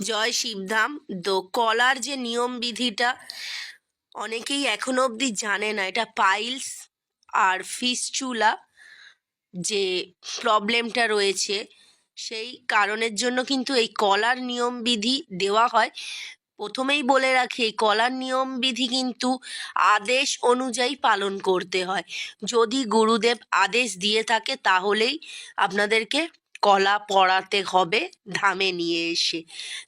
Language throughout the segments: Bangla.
জয় শিবধাম। তো কলার যে নিয়ম বিধিটা অনেকেই এখনও অবধি জানে না। এটা পাইলস আর ফিসচুলা যে প্রবলেমটা রয়েছে, সেই কারণের জন্য কিন্তু এই কলার নিয়ম বিধি দেওয়া হয়। প্রথমেই বলে রাখি, এই কলার নিয়ম বিধি কিন্তু আদেশ অনুযায়ী পালন করতে হয়। যদি গুরুদেব আদেশ দিয়ে থাকে, তাহলেই আপনাদেরকে কলা পড়াতে হবে, ধামে নিয়ে এসে।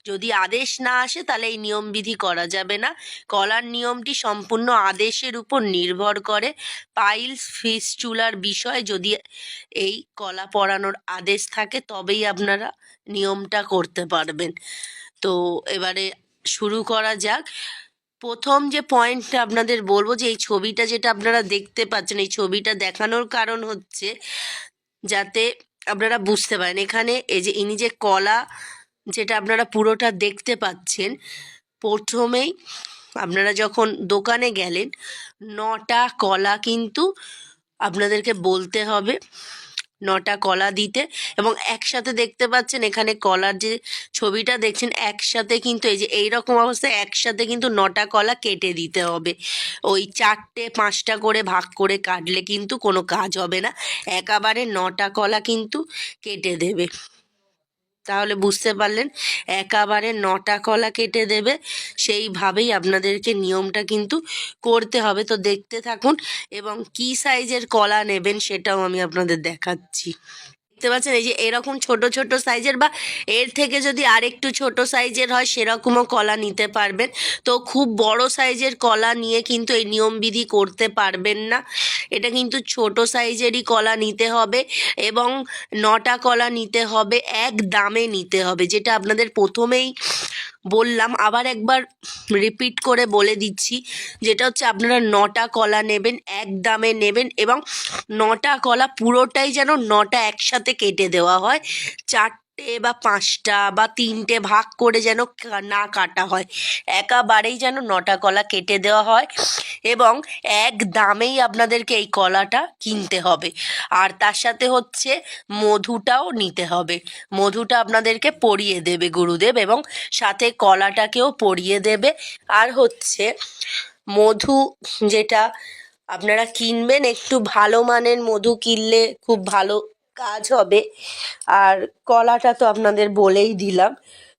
যদি আদেশ না আসে, তাহলে এই নিয়মবিধি করা যাবে না। কলার নিয়মটি সম্পূর্ণ আদেশের উপর নির্ভর করে। পাইলস ফিস্চুলার বিষয় যদি এই কলা পড়ানোর আদেশ থাকে, তবেই আপনারা নিয়মটা করতে পারবেন। তো এবারে শুরু করা যাক। প্রথম যে পয়েন্টটা আপনাদের বলব, যে এই ছবিটা যেটা আপনারা দেখতে পাচ্ছেন, এই ছবিটা দেখানোর কারণ হচ্ছে যাতে আপনারা বুঝতে পারেন। এখানে এই যে ইনি যে কলা যেটা আপনারা পুরোটা দেখতে পাচ্ছেন, প্রথমেই আপনারা যখন দোকানে গেলেন, নটা কলা কিন্তু আপনাদেরকে বলতে হবে। নটা কলা দিতে এবং একসাথে দেখতে পাচ্ছেন এখানে কলার যে ছবিটা দেখছেন, একসাথে কিন্তু এই যে এইরকম অবস্থায় একসাথে কিন্তু নটা কলা কেটে দিতে হবে। ওই চারটে, পাঁচটা করে ভাগ করে কাটলে কিন্তু কোনো কাজ হবে না। একেবারে নটা কলা কিন্তু কেটে দেবে। তাহলে বুঝতে পারলেন, একাবারে নটা কলা কেটে দেবে, সেইভাবেই আপনাদেরকে নিয়মটা কিন্তু করতে হবে। তো দেখতে থাকুন, এবং কি সাইজের কলা নেবেন সেটাও আমি আপনাদের দেখাচ্ছি। দেখতে পাচ্ছেন, এই যে এরকম ছোট ছোট সাইজের বা এর থেকে যদি আরেকটু ছোট সাইজের হয়, সেরকমও কলা নিতে পারবেন। তো খুব বড় সাইজের কলা নিয়ে কিন্তু এই নিয়মবিধি করতে পারবেন না। এটা কিন্তু ছোট সাইজেরই কলা নিতে হবে এবং নটা কলা নিতে হবে, এক দামে নিতে হবে, যেটা আপনাদের প্রথমেই বললাম, আবার একবার রিপিট করে বলে দিচ্ছি, যেটা হচ্ছে আপনারা নটা কলা নেবেন, এক দামে নেবেন এবং নটা কলা পুরোটাই যেন নটা একসাথে কেটে দেওয়া হয়। চারটে বা পাঁচটা বা তিনটে ভাগ করে যেন না কাটা হয়। একেবারেই যেন নটা কলা কেটে দেওয়া হয় এবং এক দামেই আপনাদেরকে এই কলাটা কিনতে হবে। আর তার সাথে হচ্ছে মধুটাও নিতে হবে। মধুটা আপনাদেরকে পরিয়ে দেবে গুরুদেব এবং সাথে কলাটাকেও পরিয়ে দেবে। আর হচ্ছে মধু যেটা আপনারা কিনবেন, একটু ভালো মানের মধু কিনলে খুব ভালো কাজ হবে। আর কলাটা তো আপনাদের বলেই দিলাম।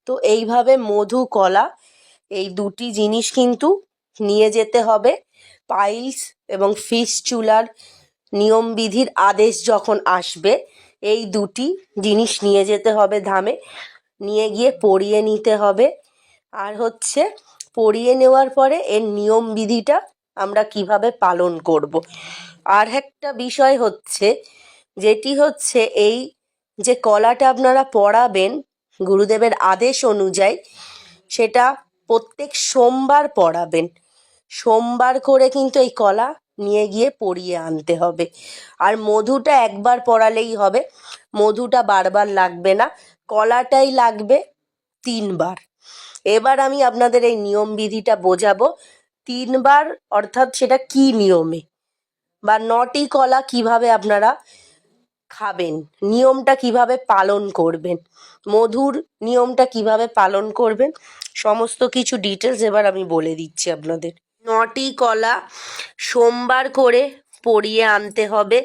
তো এইভাবে মধু, কলা এই দুটি জিনিস কিন্তু নিয়ে যেতে হবে। পাইলস এবং ফিশ চুলার নিয়মবিধির আদেশ যখন আসবে, এই দুটি জিনিস নিয়ে যেতে হবে ধামে। নিয়ে গিয়ে পরিয়ে নিতে হবে। আর হচ্ছে পরিয়ে নেওয়ার পরে এর নিয়মবিধিটা আমরা কীভাবে পালন করব। আর একটা বিষয় হচ্ছে যেটি হচ্ছে এই যে কলাটা আপনারা পড়াবেন গুরুদেবের আদেশ অনুযায়ী, সেটা প্রত্যেক সোমবার পড়াবেন। সোমবার করে কিন্তু এই কলা নিয়ে গিয়ে পরিয়ে আনতে হবে। আর মধুটা একবার পড়ালেই হবে। মধুটা বারবার লাগবে না। কলাটাই লাগবে তিনবার। এবার আমি আপনাদের এই নিয়ম বিধিটা বোঝাবো। তিনবার অর্থাৎ সেটা কি নিয়মে? বা নটি কলা কীভাবে আপনারা খাবেন? নিয়মটা কীভাবে পালন করবেন? মধুর নিয়মটা কীভাবে পালন করবেন? সমস্ত কিছু ডিটেলস এবার আমি বলে দিচ্ছি আপনাদের। নটি কলা সোমবার করে পরিয়ে আনতে হবে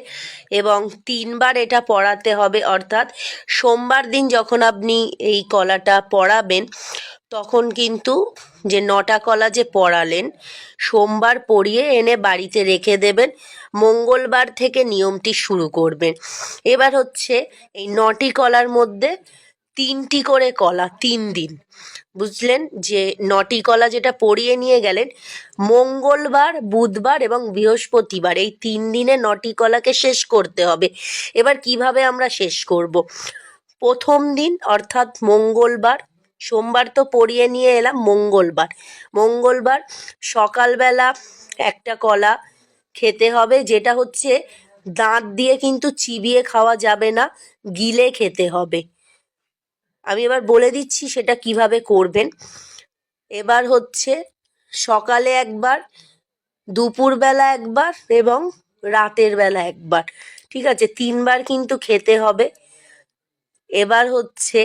এবং তিনবার এটা পড়াতে হবে। অর্থাৎ সোমবার দিন যখন আপনি এই কলাটা পড়াবেন তখন কিন্তু যে নটা কলা যে পড়ালেন, সোমবার পরিয়ে এনে বাড়িতে রেখে দেবেন, মঙ্গলবার থেকে নিয়মটি শুরু করবেন। এবার হচ্ছে এই নটি কলার মধ্যে তিনটি করে কলা, তিন দিন। বুঝলেন? যে নটি কলা যেটা পরিয়ে নিয়ে গেলেন, মঙ্গলবার, বুধবার এবং বৃহস্পতিবার এই তিন দিনে নটি কলাকে শেষ করতে হবে। এবার কীভাবে আমরা শেষ করব? প্রথম দিন অর্থাৎ মঙ্গলবার সোমবার তো পরিয়ে নিয়ে এলাম, মঙ্গলবার। মঙ্গলবার সকালবেলা একটা কলা খেতে হবে, যেটা হচ্ছে দাঁত দিয়ে কিন্তু চিবিয়ে খাওয়া যাবে না, গিলে খেতে হবে। আমি এবার বলে দিচ্ছি সেটা কীভাবে করবেন। এবার হচ্ছে সকালে একবার, দুপুরবেলা একবার এবং রাতের বেলা একবার, ঠিক আছে? তিনবার কিন্তু খেতে হবে। এবার হচ্ছে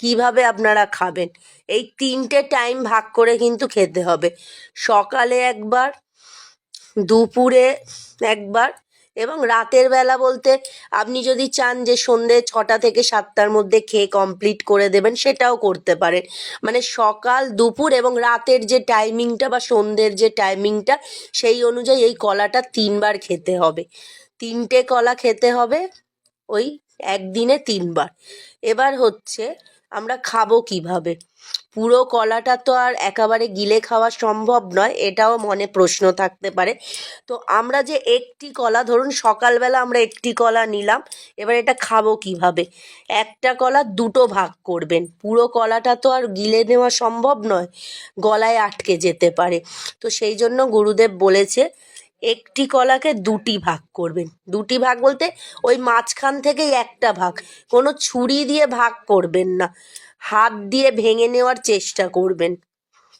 কীভাবে আপনারা খাবেন? এই তিনটে টাইম ভাগ করে কিন্তু খেতে হবে। সকালে একবার, দুপুরে একবার এবং রাতের বেলা বলতে আপনি যদি চান যে সন্ধে ছটা থেকে সাতটার মধ্যে খেয়ে কমপ্লিট করে দেবেন, সেটাও করতে পারেন। মানে সকাল, দুপুর এবং রাতের যে টাইমিংটা বা সন্ধ্যের যে টাইমিংটা সেই অনুযায়ী এই কলাটা তিনবার খেতে হবে। তিনটে কলা খেতে হবে ওই একদিনে তিনবার। এবার হচ্ছে আমরা খাব কীভাবে? পুরো কলাটা তো আর একেবারে গিলে খাওয়া সম্ভব নয়, এটাও মনে প্রশ্ন থাকতে পারে। তো আমরা যে একটি কলা, ধরুন সকালবেলা আমরা একটি কলা নিলাম, এবার এটা খাব কীভাবে? একটা কলা দুটো ভাগ করবেন, পুরো কলাটা তো আর গিলে নেওয়া সম্ভব নয়, গলায় আটকে যেতে পারে। তো সেই জন্য গুরুদেব বলেছে একটি কলাকে দুটি ভাগ করবেন। দুটি ভাগ বলতে ওই মাঝখান থেকেই একটা ভাগ। কোনো ছুরি দিয়ে ভাগ করবেন না। হাত দিয়ে ভেঙে নেওয়ার চেষ্টা করবেন।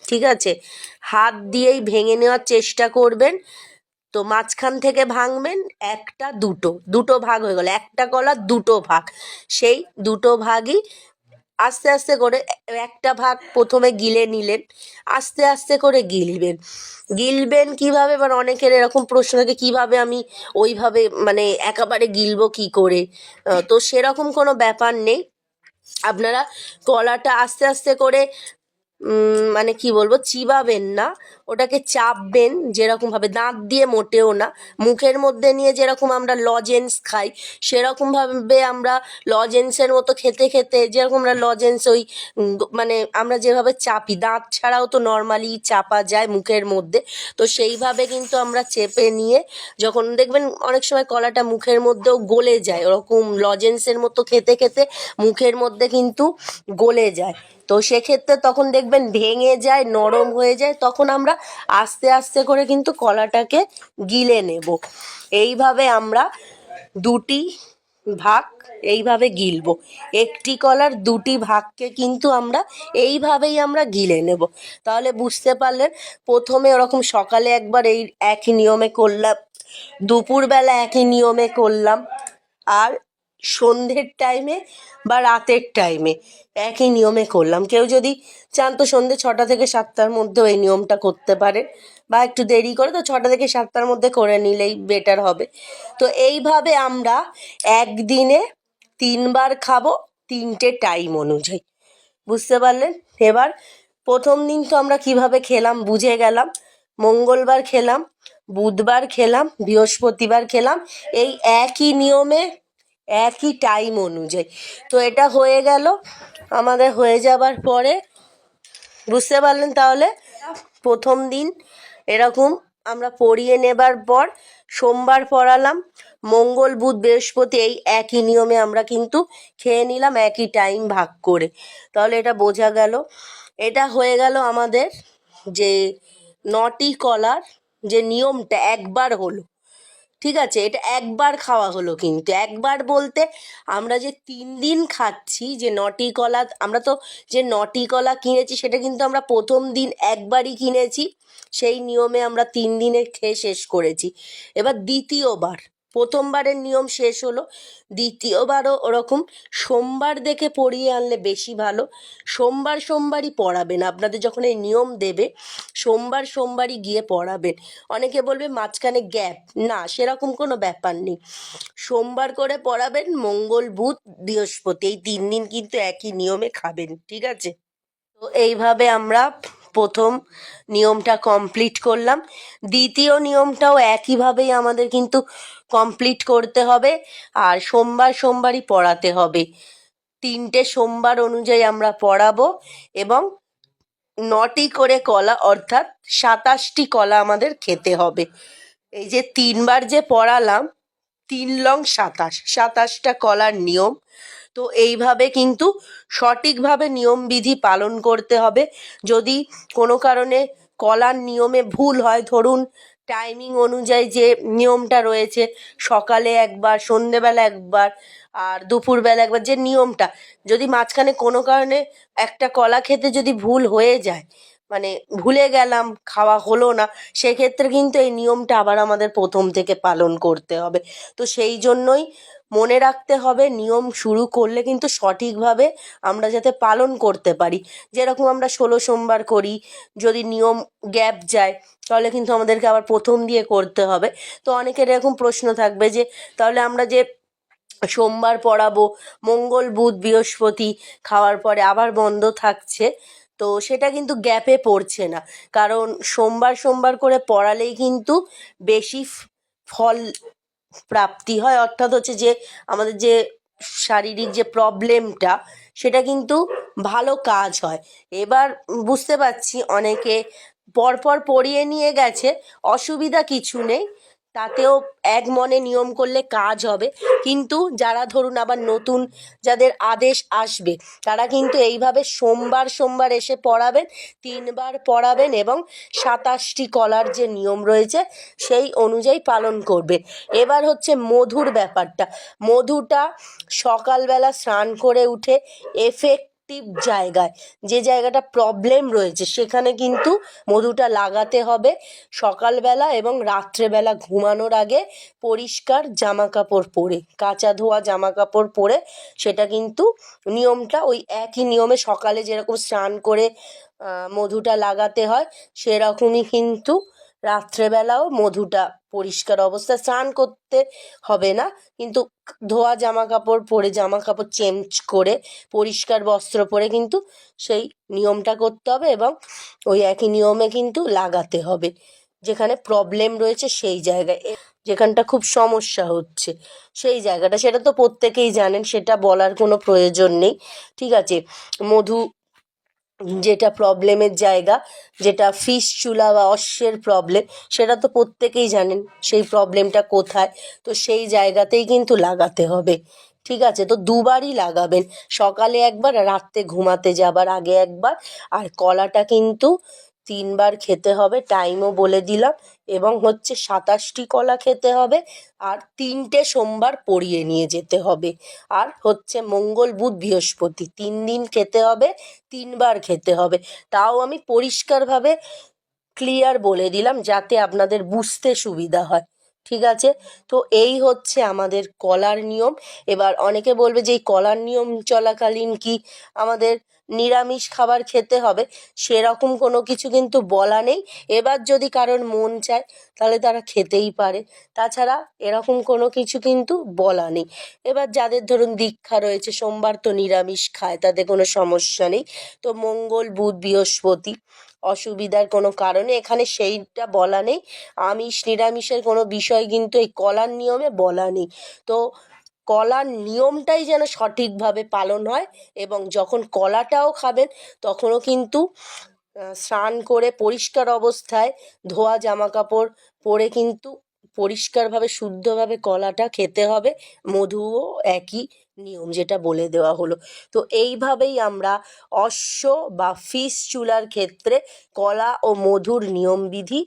ঠিক আছে? হাত দিয়েই ভেঙে নেওয়ার চেষ্টা করবেন। তো মাঝখান থেকে ভাঙবেন, একটা, দুটো। দুটো ভাগ হয়ে গেল। একটা কলা, দুটো ভাগ। সেই দুটো ভাগই আস্তে আস্তে করে একটা ভাগ প্রথমে গিলে নিলেন, আস্তে আস্তে করে গিলবেন। গিলবেন কীভাবে? এবার অনেকের এরকম প্রশ্ন থাকে, কীভাবে আমি ওইভাবে মানে একেবারে গিলবো কি করে? তো সেরকম কোনো ব্যাপার নেই। আপনারা কলাটা আস্তে আস্তে করে মানে কি বলব, চিবাবেন না, ওটাকে চাপবেন যেরকম ভাবে, দাঁত দিয়ে মোটেও না, মুখের মধ্যে নিয়ে যেরকম আমরা লজেন্স খাই, সেরকম ভাবে আমরা লজেন্সের মতো খেতে খেতে, যেরকম আমরা লজেন্স ওই মানে আমরা যেভাবে চাপি, দাঁত ছাড়াও তো নর্মালি চাপা যায় মুখের মধ্যে, তো সেইভাবে কিন্তু আমরা চেপে নিয়ে যখন দেখবেন অনেক সময় কলাটা মুখের মধ্যেও গলে যায়, ওরকম লজেন্সের মতো খেতে খেতে মুখের মধ্যে কিন্তু গলে যায়। তো সেক্ষেত্রে তখন দেখবেন ভেঙে যায়, নরম হয়ে যায়, তখন আমরা আস্তে আস্তে করে কিন্তু কলাটাকে গিলে নেব। এইভাবে আমরা দুটি ভাগ এইভাবে গিলবো। একটি কলার দুটি ভাগকে কিন্তু আমরা এইভাবেই আমরা গিলে নেব। তাহলে বুঝতে পারলেন, প্রথমে ওরকম সকালে একবার এই একই নিয়মে করলাম, দুপুরবেলা একই নিয়মে করলাম, আর সন্ধ্যের টাইমে বা রাতের টাইমে একই নিয়মে করলাম। কেউ যদি চান তো সন্ধ্যে ছটা থেকে সাতটার মধ্যেও এই নিয়মটা করতে পারে বা একটু দেরি করে তো ছটা থেকে সাতটার মধ্যে করে নিলেই বেটার হবে। তো এইভাবে আমরা একদিনে তিনবার খাব তিনটে টাইম অনুযায়ী। বুঝতে পারলেন? এবার প্রথম দিন তো আমরা কীভাবে খেলাম বুঝে গেলাম। মঙ্গলবার খেলাম, বুধবার খেলাম, বৃহস্পতিবার খেলাম। এই একই নিয়মে একই টাইম অনুযায়ী। তো এটা হয়ে গেল। আমাদের হয়ে যাবার পরে বুঝতে পারলেন তাহলে? প্রথম দিন এরকম আমরা পড়িয়ে নেবার পর সোমবার পড়ালাম। মঙ্গল, বুধ, বৃহস্পতি এই একই নিয়মে আমরা কিন্তু খেয়ে নিলাম, একই টাইম ভাগ করে। তাহলে এটা বোঝা গেল। এটা হয়ে গেল আমাদের যে নটি কলার যে নিয়মটা একবার হলো। ঠিক আছে? এটা একবার খাওয়া হলো কিন্তু। একবার বলতে আমরা যে তিন দিন খাচ্ছি যে নটি কলা, আমরা তো যে নটি কলা কিনেছি সেটা কিন্তু আমরা প্রথম দিন একবারই কিনেছি। সেই নিয়মে আমরা তিন দিনে খেয়ে শেষ করেছি। এবার দ্বিতীয়বার। প্রথমবারের নিয়ম শেষ হলো, দ্বিতীয়বারও ওরকম। সোমবার দেখে পড়িয়ে আনলে বেশি ভালো। সোমবার সোমবারই পড়াবেন। আপনাদের যখন এই নিয়ম দেবে, সোমবার সোমবারই গিয়ে পড়াবেন। অনেকে বলবে মাঝখানে গ্যাপ। না, সেরকম কোনো ব্যাপার নেই। সোমবার করে পড়াবেন, মঙ্গল, বুধ, বৃহস্পতি, এই তিন দিন কিন্তু একই নিয়মে খাবেন, ঠিক আছে? তো এইভাবে আমরা প্রথম নিয়মটা কমপ্লিট করলাম। দ্বিতীয় নিয়মটাও একইভাবেই আমাদের কিন্তু কমপ্লিট করতে হবে, আর সোমবার সোমবারই পড়াতে হবে। তিনটে সোমবার অনুযায়ী আমরা পড়াবো এবং নটি করে কলা অর্থাৎ সাতাশটি কলা আমাদের খেতে হবে। এই যে তিনবার যে পড়ালাম, তিন লং সাতাশ, সাতাশটা কলার নিয়ম। তো এইভাবে কিন্তু সঠিকভাবে নিয়মবিধি পালন করতে হবে। যদি কোনো কারণে কলার নিয়মে ভুল হয়, ধরুন টাইমিং অনুযায়ী যে নিয়মটা রয়েছে, সকালে একবার, সন্ধেবেলা একবার, আর দুপুরবেলা একবার, যে নিয়মটা, যদি মাঝখানে কোনো কারণে একটা কলা খেতে যদি ভুল হয়ে যায় মানে ভুলে গেলাম, খাওয়া হলো না, সেক্ষেত্রে কিন্তু এই নিয়মটা আবার আমাদের প্রথম থেকে পালন করতে হবে। তো সেই জন্যই মনে রাখতে হবে, নিয়ম শুরু করলে কিন্তু সঠিকভাবে আমরা যাতে পালন করতে পারি। যেরকম আমরা ষোলো সোমবার করি, যদি নিয়ম গ্যাপ যায়, তাহলে কিন্তু আমাদেরকে আবার প্রথম দিয়ে করতে হবে। তো অনেকের এরকম প্রশ্ন থাকবে যে, তাহলে আমরা যে সোমবার পড়াবো, মঙ্গল, বুধ, বৃহস্পতি খাওয়ার পরে আবার বন্ধ থাকছে, তো সেটা কিন্তু গ্যাপে পড়ছে না। কারণ সোমবার সোমবার করে পড়ালেই কিন্তু বেশি ফল প্রাপ্তি হয়, অর্থাৎ হচ্ছে যে আমাদের যে শারীরিক যে প্রবলেমটা, সেটা কিন্তু ভালো কাজ হয়। এবার বুঝতে পারছি অনেকে পরপর পড়িয়ে নিয়ে গেছে, অসুবিধা কিছু নেই। তাতেও এক মনে নিয়ম করলে কাজ হবে। কিন্তু যারা ধরুন আবার নতুন যাদের আদেশ আসবে, তারা কিন্তু এইভাবে সোমবার সোমবার এসে পড়াবেন, তিনবার পড়াবেন এবং সাতাশটি কলার যে নিয়ম রয়েছে সেই অনুযায়ী পালন করবেন। এবার হচ্ছে মধুর ব্যাপারটা। মধুটা সকালবেলা স্নান করে উঠে এফেক্টিভ জায়গায়। যে জায়গাটা প্রবলেম রয়েছে, সেখানে কিন্তু মধুটা লাগাতে হবে। সকালবেলা এবং রাত্রেবেলা ঘুমানোর আগে পরিষ্কার জামা কাপড় পরে, কাঁচা ধোয়া জামা কাপড় পরে, সেটা কিন্তু নিয়মটা ওই একই নিয়মে সকালে যেরকম স্নান করে মধুটা লাগাতে হয়, সেরকমই কিন্তু রাত্রেবেলাও মধুটা পরিষ্কার অবস্থায় স্নান করতে হবে না। কিন্তু ধোয়া জামা কাপড় পরে জামা কাপড় চেঞ্জ করে, পরিষ্কার বস্ত্র পরে কিন্তু সেই নিয়মটা করতে হবে এবং ওই একই নিয়মে কিন্তু লাগাতে হবে। যেখানে প্রবলেম রয়েছে সেই জায়গায়। যেখানটা খুব সমস্যা হচ্ছে, সেই জায়গাটা। সেটা তো প্রত্যেকেই জানেন, সেটা বলার কোনো প্রয়োজন নেই। ঠিক আছে, মধু যেটা প্রবলেমের জায়গা, যেটা ফিস চুলা বা অশ্বের প্রবলেম সেটা তো প্রত্যেকেই জানেন সেই প্রবলেমটা কোথায়। তো সেই জায়গাতেই কিন্তু লাগাতে হবে। ঠিক আছে? তো দুবারই লাগাবেন। সকালে একবার রাত্রে ঘুমাতে যাবার আগে একবার। আর কলাটা কিন্তু তিনবার খেতে হবে টাইমও বলে দিলাম। এবং হচ্ছে সাতাশটি কলা খেতে হবে আর তিনটে সোমবার পড়িয়ে নিয়ে যেতে হবে। আর হচ্ছে মঙ্গল, বুধ, বৃহস্পতি তিন দিন খেতে হবে, তিনবার খেতে হবে। তাও আমি পরিষ্কারভাবে ক্লিয়ার বলে দিলাম যাতে আপনাদের বুঝতে সুবিধা হয়। ঠিক আছে? তো এই হচ্ছে আমাদের কলার নিয়ম। এবার অনেকে বলবে যে এই কলার নিয়ম চলাকালীন কি? আমাদের নিরামিষ খাবার খেতে হবে, সেরকম কোনো কিছু কিন্তু বলা নেই। এবার যদি কারোর মন চায়, তাহলে তারা খেতেই পারে। তাছাড়া এরকম কোনো কিছু কিন্তু বলা নেই। এবার যাদের ধরুন দীক্ষা রয়েছে, সোমবার তো নিরামিষ খায় তাতে কোনো সমস্যা নেই। তো মঙ্গল, বুধ, বৃহস্পতি, অসুবিধার কোনো কারণে এখানে সেইটা বলা নেই। আমিষ, নিরামিষের কোনো বিষয় কিন্তু এই কলার নিয়মে বলা নেই। তো কলার নিয়মটাই যেন সঠিকভাবে পালন হয় এবং যখন কলাটাও খাবেন, তখনও কিন্তু স্নান করে পরিষ্কার অবস্থায় ধোয়া জামা কাপড় পরে কিন্তু পরিষ্কারভাবে, শুদ্ধভাবে কলাটা খেতে হবে। মধুও একই নিয়ম যেটা বলে দেওয়া হলো। তো এইভাবেই আমরা অশ্ব বা ফিস চুলার ক্ষেত্রে কলা ও মধুর নিয়মবিধি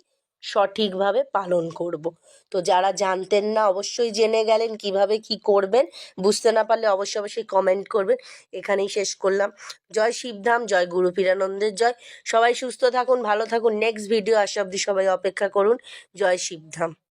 সঠিকভাবে পালন করব। তো যারা জানতেন না, অবশ্যই জেনে গেলেন কীভাবে কি করবেন। বুঝতে না পারলে অবশ্যই অবশ্যই কমেন্ট করবেন। এখানেই শেষ করলাম। জয় শিবধাম, জয় গুরু পীরানন্দের জয়। সবাই সুস্থ থাকুন, ভালো থাকুন। নেক্সট ভিডিও আসা অবধি সবাই অপেক্ষা করুন। জয় শিবধাম।